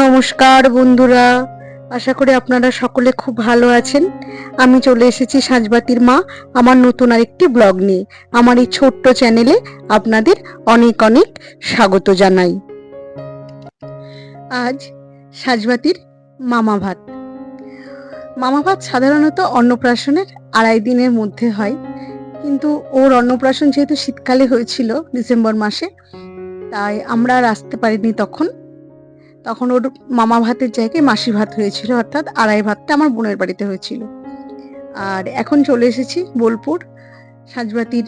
নমস্কার বন্ধুরা, আশা করি আপনারা সকলে খুব ভালো আছেন। আমি চলে এসেছি সাজবাতির মা, আমার নতুন আরেকটি ব্লগ নিয়ে। আমার এই ছোট্ট চ্যানেলে আপনাদের অনেক অনেক স্বাগত জানাই। আজ সাজবাতির মামা ভাত। মামা ভাত সাধারণত অন্নপ্রাশনের আড়াই দিনের মধ্যে হয়, কিন্তু ওর অন্নপ্রাশন যেহেতু শীতকালে হয়েছিল ডিসেম্বর মাসে, তাই আমরা আর আসতে পারিনি তখন। তখন ওর মামা ভাতের জায়গায় মাসি ভাত হয়েছিল, অর্থাৎ আড়াই ভাতটা আমার বোনের বাড়িতে হয়েছিল। আর এখন চলে এসেছি বোলপুর। সাজবাতির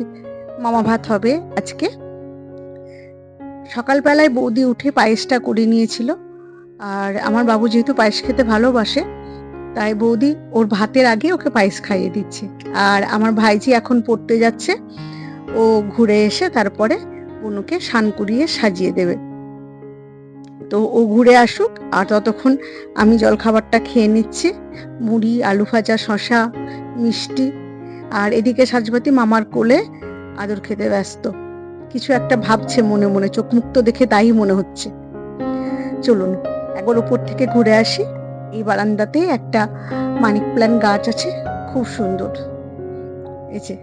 মামা ভাত হবে আজকে। সকালবেলায় বৌদি উঠে পায়েসটা করে নিয়েছিল। আর আমার বাবু যেহেতু পায়েস খেতে ভালোবাসে, তাই বৌদি ওর ভাতের আগে ওকে পায়েস খাইয়ে দিচ্ছে। আর আমার ভাইজি এখন পড়তে যাচ্ছে। ও ঘুরে এসে তারপরে অনুকে স্নান করিয়ে সাজিয়ে দেবে। তো ও ঘুরে আসুক আর ততক্ষণ আমি জলখাবারটা খেয়ে নিচ্ছি। মুড়ি, আলু ভাজা শশা মিষ্টি আর এদিকে সাজবাতি মামার কোলে আদর খেতে ব্যস্ত। কিছু একটা ভাবছে মনে মনে চোখ মুক্ত দেখে তাই মনে হচ্ছে। চলুন, একবার উপর থেকে ঘুরে আসি। এই বারান্দাতে একটা মানিক প্ল্যান গাছ আছে, খুব সুন্দর। যে।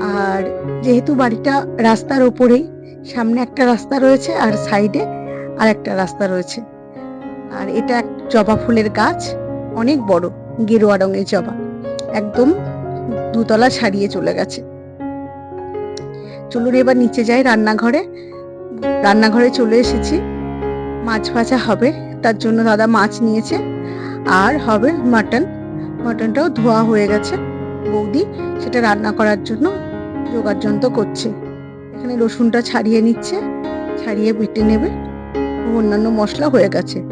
আর যেহেতু বাড়িটা রাস্তার ওপরেই, সামনে একটা রাস্তা রয়েছে আর সাইডে আর একটা রাস্তা রয়েছে। আর এটা এক জবা ফুলের গাছ, অনেক বড়, গেরুয়া রঙের জবা। একদম দুতলা ছাড়িয়ে চলে গেছে। চলুন এবার নিচে যাই রান্নাঘরে। রান্নাঘরে চলে এসেছি। মাছ ভাজা হবে, তার জন্য দাদা মাছ নিয়েছে। আর হবে মাটন। মাটনটাও ধোয়া হয়ে গেছে। বৌদি সেটা রান্না করার জন্য যোগাযন্ত্র করছে। এখানে রসুনটা ছাড়িয়ে নিচ্ছে, ছাড়িয়ে বেটে নেবে। অন্যান্য মশলা হয়ে গেছে।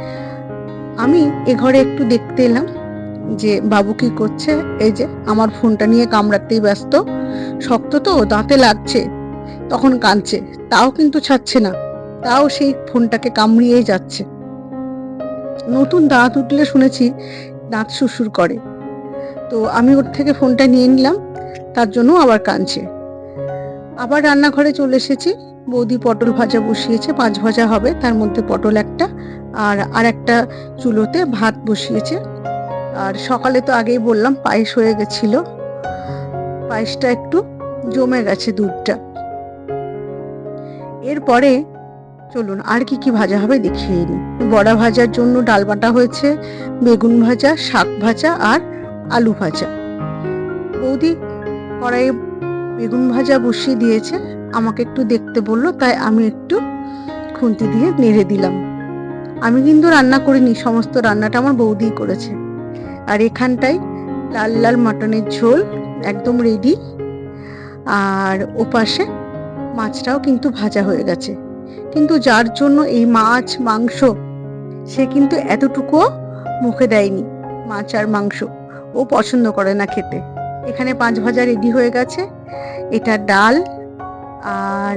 আমি এ ঘরে একটু দেখতে এলাম যে বাবু কি করছে। এই যে আমার ফোনটা নিয়ে কামড়াতেই ব্যস্ত। শক্ত তো, দাঁতে লাগছে। তখন কাঁদছে। তাও কিন্তু ছাড়ছে না। তাও সেই ফোনটাকে কামড়িয়েই যাচ্ছে। নতুন দাঁত উঠলে শুনেছি দাঁত শুশুর করে। তো আমি ওর থেকে ফোনটা নিয়ে নিলাম। তার জন্য আবার কাঁদছে। আবার রান্নাঘরে চলে এসেছি। বৌদি পটল ভাজা বসিয়েছে, পাঁচ ভাজা হবে, তার মধ্যে পটল একটা আর আর একটা চুলোতে ভাত বসিয়েছে। আর সকালে তো আগেই বললাম পায়েস হয়ে গেছিল। পায়েসটা একটু জমে গেছে দুধটা। এরপরে চলুন আর কি কি ভাজা হবে দেখিয়ে নিই বড়া ভাজার জন্য ডাল বাটা হয়েছে, বেগুন ভাজা, শাক ভাজা আর আলু ভাজা। বৌদি কড়াইয়ে বেগুন ভাজা বসিয়ে দিয়েছে। আমাকে একটু দেখতে বলল, তাই আমি একটু খুন্তি দিয়ে নেড়ে দিলাম। আমি কিন্তু রান্না করিনি, সমস্ত রান্নাটা আমার বৌদিই করেছে। আর এখানটায় লাল লাল মাটনের ঝোল একদম রেডি আর ওপাশে মাছটাও কিন্তু ভাজা হয়ে গেছে। কিন্তু যার জন্য এই মাছ, মাংস, সে কিন্তু এতটুকুও মুখে দেয়নি, মাছ আর মাংস। ও পছন্দ করে না খেতে। এখানে পাঁচ ভাজা রেডি হয়ে গেছে। এটা ডাল আর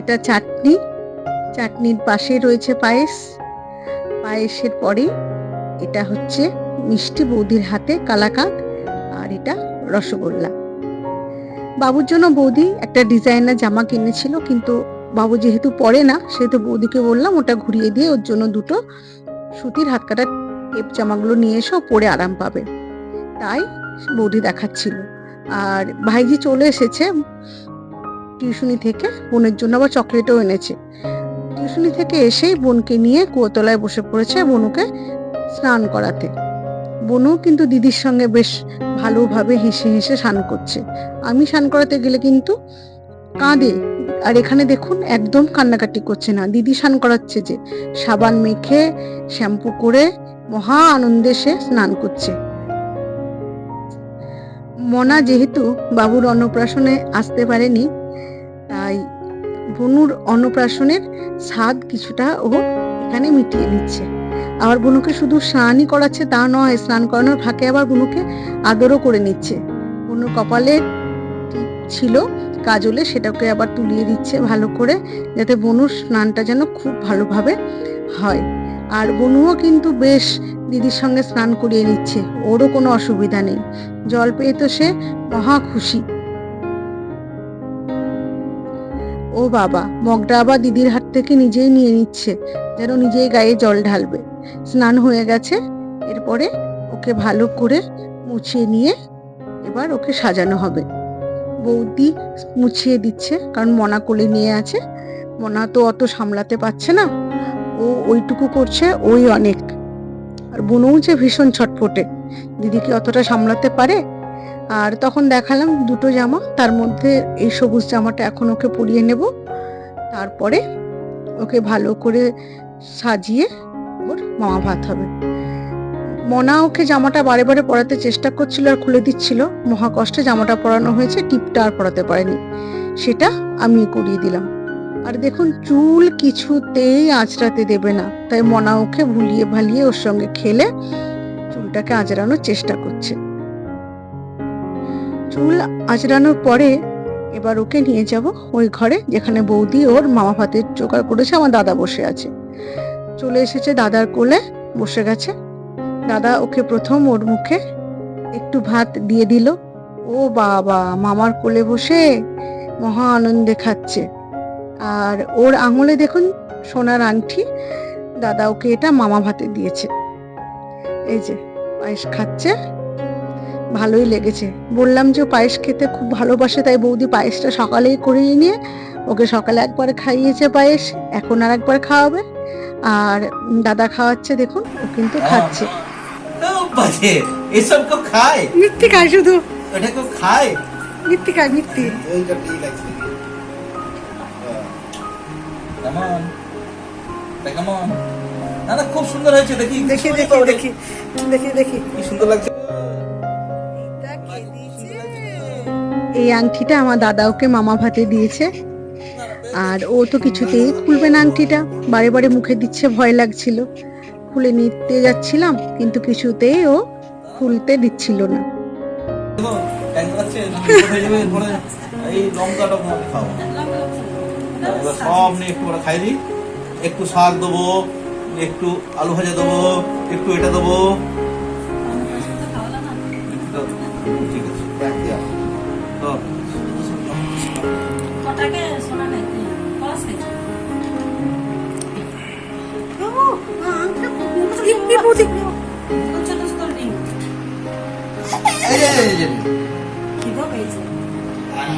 এটা চাটনি। চাটনির পাশে রয়েছে পায়েস। পায়েসের পরে এটা হচ্ছে মিষ্টি বৌদির হাতে কালাকাঁদ আর এটা রসগোল্লা। বাবুর জন্য বৌদি একটা ডিজাইনার জামা কিনেছিল, কিন্তু বাবু যেহেতু পরে না, সেহেতু বৌদিকে বললাম ওটা ঘুরিয়ে দিয়ে ওর জন্য দুটো সুতির হাত কাটা টেপ জামাগুলো নিয়ে এসো, পরে আরাম পাবে। তাই বৌদি দেখাচ্ছিল। আর ভাইজি চলে এসেছে টিউশনি থেকে, বোনের জন্য আবার চকলেটও এনেছে। টিউশনি থেকে এসেই বোনকে নিয়ে কুয়োতলায় বসে পড়েছে বনুকে স্নান করাতে। বনু কিন্তু দিদির সঙ্গে বেশ ভালোভাবে হেসে হেসে স্নান করছে। আমি স্নান করাতে গেলে কিন্তু কাঁদে। আর এখানে দেখুন, একদম কান্নাকাটি করছে না। দিদি স্নান করাচ্ছে যে, সাবান মেখে শ্যাম্পু করে মহা আনন্দে সে স্নান করছে। মনা যেহেতু বাবুর অন্নপ্রাশনে আসতে পারেনি, তাই বনুর অন্নপ্রাশনের স্বাদ কিছুটা ও এখানে মিটিয়ে নিচ্ছে। আবার বনুকে শুধু স্নানই করাচ্ছে তা নয়, স্নান করানোর ফাঁকে আবার বনুকে আদরও করে নিচ্ছে। বনুর কপালে ছিল কাজলে সেটাকে আবার তুলিয়ে দিচ্ছে ভালো করে, যাতে বনুর স্নানটা যেন খুব ভালোভাবে হয়। আর বনুও কিন্তু বেশ দিদির সঙ্গে স্নান করিয়ে নিচ্ছে। ওরও কোনো অসুবিধা নেই। জল পেয়ে তো সে মহা খুশি। ও বাবা, মগটা আবার দিদির হাত থেকে নিজেই নিয়ে নিচ্ছে, যেন নিজেই গায়ে জল ঢালবে। স্নান হয়ে গেছে। এরপরে ওকে ভালো করে মুছিয়ে নিয়ে এবার ওকে সাজানো হবে। বৌদি মুছিয়ে দিচ্ছে, কারণ মনা কোলে নিয়ে আছে। মনা তো অত সামলাতে পারছে না। ও ওইটুকু করছে, ওই অনেক। বোনও যে ভীষণ ছটফটে। দিদি কি অতটা সামলাতে পারে? আর তখন দেখালাম দুটো জামা, তার মধ্যে এই সবুজ জামাটা এখন ওকে পরিয়ে নেব। তারপরে ওকে ভালো করে সাজিয়ে ওর মামা ভাত হবে। মনা ওকে জামাটা বারে বারে পরাতে চেষ্টা করছিল আর খুলে দিচ্ছিল। মহাকষ্টে জামাটা পরানো হয়েছে, টিপটা আর পরাতে পারেনি। সেটা আমি করিয়ে দিলাম। আর দেখুন, চুল কিছুতেই আঁচড়াতে দেবে না। তাই মনা ওকে ভুলিয়ে ভালিয়ে ওর সঙ্গে খেলে চুলটাকে আঁচড়ানোর চেষ্টা করছে। চুল আঁচড়ানোর পরে এবার ওকে নিয়ে যাব ওই ঘরে, যেখানে বৌদি ওর মামা ভাতের জোগাড় করেছে, আমার দাদা বসে আছে। চলে এসেছে দাদার কোলে, বসে গেছে। দাদা ওকে প্রথম ওর মুখে একটু ভাত দিয়ে দিল। ও বাবা, মামার কোলে বসে মহা আনন্দে খাচ্ছে। আর ওর আঙুলে দেখুন সোনার আংটি। দাদা ওকে এটা মামা ভাতে দিয়েছে। এই যে পায়েস খাচ্ছে। ভালোই লেগেছে। বললাম যে পায়েস খেতে খুব ভালোবাসে তাই বৌদি পায়েসটা সকালেই করিয়ে নিয়ে ওকে সকালে একবার খাইয়েছে পায়েস এখন আর একবার খাওয়াবে। আর দাদা খাওয়াচ্ছে দেখুন ও কিন্তু খাচ্ছে। খুব এসব কেউ খায়? মিথ্যে খায় শুধু। এটা কেউ খায়? মিথ্যে খায় মিথ্যে। ঠিক লাগছে কেমন কেমন না না খুব সুন্দর হয়েছে দেখি। দেখি দেখি দেখি দেখি দেখি। কি সুন্দর লাগছে। এই আংটিটা আমার দাদা ওকে মামা ভাতে দিয়েছে। আর ও তো কিছুতেই খুলবে না আংটিটা। বারে বারে মুখে দিচ্ছে ভয় লাগছিল। খুলে নিতে যাচ্ছিলাম কিন্তু কিছুতেই ও খুলতে দিচ্ছিল না? এই লঙ্কা। টঙ্কা খাব সব নিয়ে একটু করে খাই দিই একটু শাক দেবো একটু আলু ভাজা দেবো একটু এটা দেবো। ঠিক আছে। তো, কটাকে শোনা নাই কস খাইছে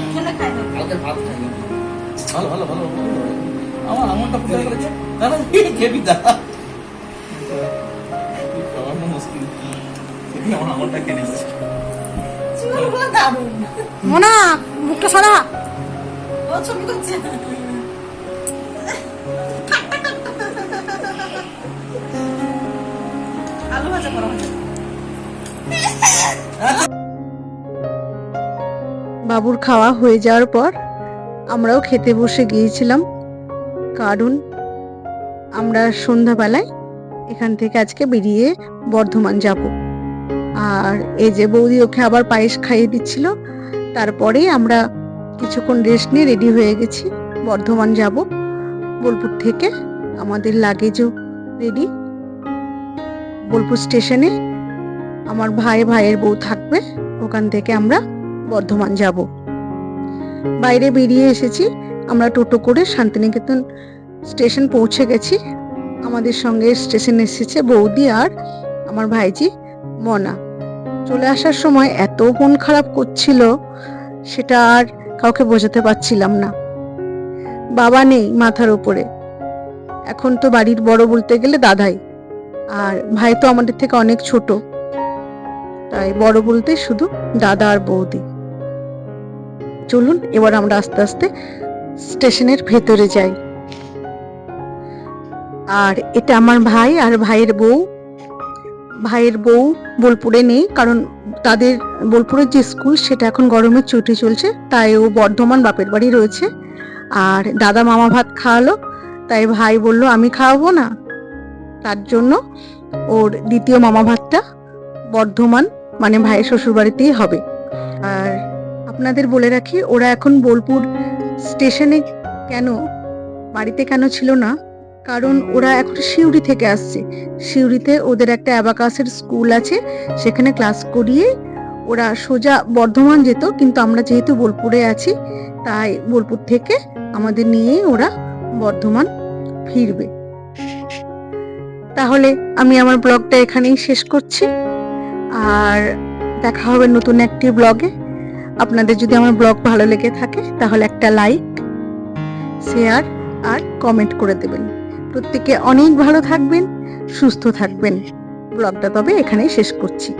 ছোট ছোট ভালো ভালো ভালো। আমার গেছে। খেবি দাদা খাওয়ানো মুশকিল। দেখি আমার আঙুলটা কেনে গেছে চুলগুলো দারুণ। মোনা মুখটা সরা। ছবি করছে। আলু ভাজা করা বাবুর খাওয়া হয়ে যাওয়ার পর আমরাও খেতে বসে গিয়েছিলাম। কারণ আমরা সন্ধ্যাবেলায় এখান থেকে আজকে বেরিয়ে বর্ধমান যাব। আর এই যে বৌদি ওকে আবার পায়েস খাইয়ে দিচ্ছিল তারপরেই আমরা কিছুক্ষণ রেস্ট নিয়ে রেডি হয়ে গেছি, বর্ধমান যাব। বোলপুর থেকে আমাদের লাগেজও রেডি বোলপুর স্টেশনে আমার ভাই, ভাইয়ের বউ থাকবে, ওখান থেকে আমরা বর্ধমান যাব। বাইরে বেরিয়ে এসেছি। আমরা টোটো করে শান্তিনিকেতন স্টেশন পৌঁছে গেছি। আমাদের সঙ্গে স্টেশন এসেছে বৌদি আর আমার ভাইজি মনা। চলে আসার সময় এত মন খারাপ করছিল, সেটা আর কাউকে বোঝাতে পারছিলাম না। বাবা নেই মাথার উপরে। এখন তো বাড়ির বড় বলতে গেলে দাদাই। আর ভাই তো আমাদের থেকে অনেক ছোট। তাই বড় বলতে শুধু দাদা আর বৌদি। চলুন, এবার আমরা আস্তে আস্তে স্টেশনের ভেতরে যাই। আর এটা আমার ভাই আর ভাইয়ের বউ। ভাইয়ের বউ বোলপুরে নেই, কারণ তাদের বোলপুরের যে স্কুল, সেটা এখন গরমের ছুটি চলছে, তাই ও বর্ধমান বাপের বাড়ি রয়েছে। আর দাদা মামা ভাত খাওয়ালো, তাই ভাই বলল, আমি খাওয়াবো না। তার জন্য ওর দ্বিতীয় মামা ভাতটা বর্ধমান মানে ভাইয়ের শ্বশুর বাড়িতেই হবে। আর আপনাদের বলে রাখি, ওরা এখন বোলপুর স্টেশনে কেন, বাড়িতে কেন ছিল না? কারণ ওরা এখন সিউড়ি থেকে আসছে। সিউড়িতে ওদের একটা অ্যাবাকাসের স্কুল আছে, সেখানে ক্লাস করিয়ে ওরা সোজা বর্ধমান যেত, কিন্তু আমরা যেহেতু বোলপুরে আছি, তাই বোলপুর থেকে আমাদের নিয়ে ওরা বর্ধমান ফিরবে। তাহলে আমি আমার ব্লগটা এখানেই শেষ করছি, আর দেখা হবে নতুন একটি ব্লগে। আপনাদের যদি আমার ব্লগ ভালো লেগে থাকে, তাহলে একটা লাইক শেয়ার আর কমেন্ট করে দেবেন। প্রত্যেকে অনেক ভালো থাকবেন, সুস্থ থাকবেন। ব্লগটা তবে এখানেই শেষ করছি।